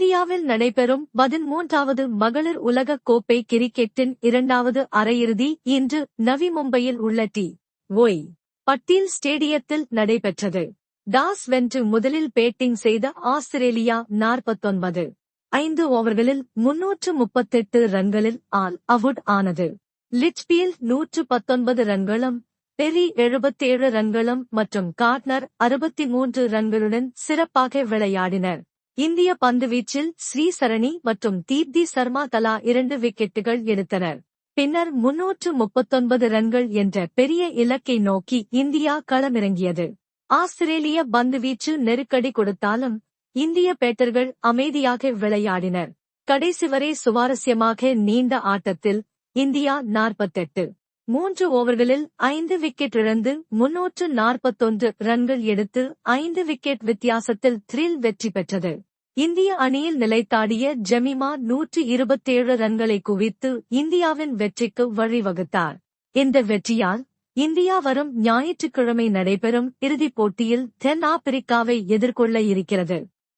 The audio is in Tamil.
இந்தியாவில் நடைபெறும் பதிமூன்றாவது மகளிர் உலக கோப்பை கிரிக்கெட்டின் இரண்டாவது அரையிறுதி இன்று நவி மும்பையில் உள்ள டி. ஒய். பட்டீல் ஸ்டேடியத்தில் நடைபெற்றது. டாஸ் வென்று முதலில் பேட்டிங் செய்த ஆஸ்திரேலியா நாற்பத்தொன்பது ஐந்து ஓவர்களில் முன்னூற்று முப்பத்தெட்டு ரன்களில் ஆல் அவுட் ஆனது. லிச்பீல் நூற்று பத்தொன்பது ரன்களும் பெரி எழுபத்தேழு ரன்களும் மற்றும் கார்ட்னர் அறுபத்தி மூன்று ரன்களுடன் சிறப்பாக விளையாடினர். இந்திய பந்துவீச்சில் ஸ்ரீசரணி மற்றும் தீப்தி சர்மா தலா இரண்டு விக்கெட்டுகள் எடுத்தனர். பின்னர் முன்னூற்று முப்பத்தொன்பது ரன்கள் என்ற பெரிய இலக்கை நோக்கி இந்தியா களமிறங்கியது. ஆஸ்திரேலிய பந்துவீச்சு நெருக்கடி கொடுத்தாலும் இந்திய பேட்டர்கள் அமைதியாக விளையாடினர். கடைசி வரை சுவாரஸ்யமாக நீண்ட ஆட்டத்தில் இந்தியா நாற்பத்தெட்டு. மூன்று ஓவர்களில் ஐந்து விக்கெட் இழந்து முன்னூற்று நாற்பத்தொன்று ரன்கள் எடுத்து ஐந்து விக்கெட் வித்தியாசத்தில் த்ரில் வெற்றி பெற்றது. இந்திய அணியில் நிலைத்தாடிய ஜெமிமா நூற்று இருபத்தேழு ரன்களை குவித்து இந்தியாவின் வெற்றிக்கு வழிவகுத்தார். இந்த வெற்றியால் இந்தியா வரும் ஞாயிற்றுக்கிழமை நடைபெறும் இறுதிப் போட்டியில் தென் ஆப்பிரிக்காவை எதிர்கொள்ள இருக்கிறது.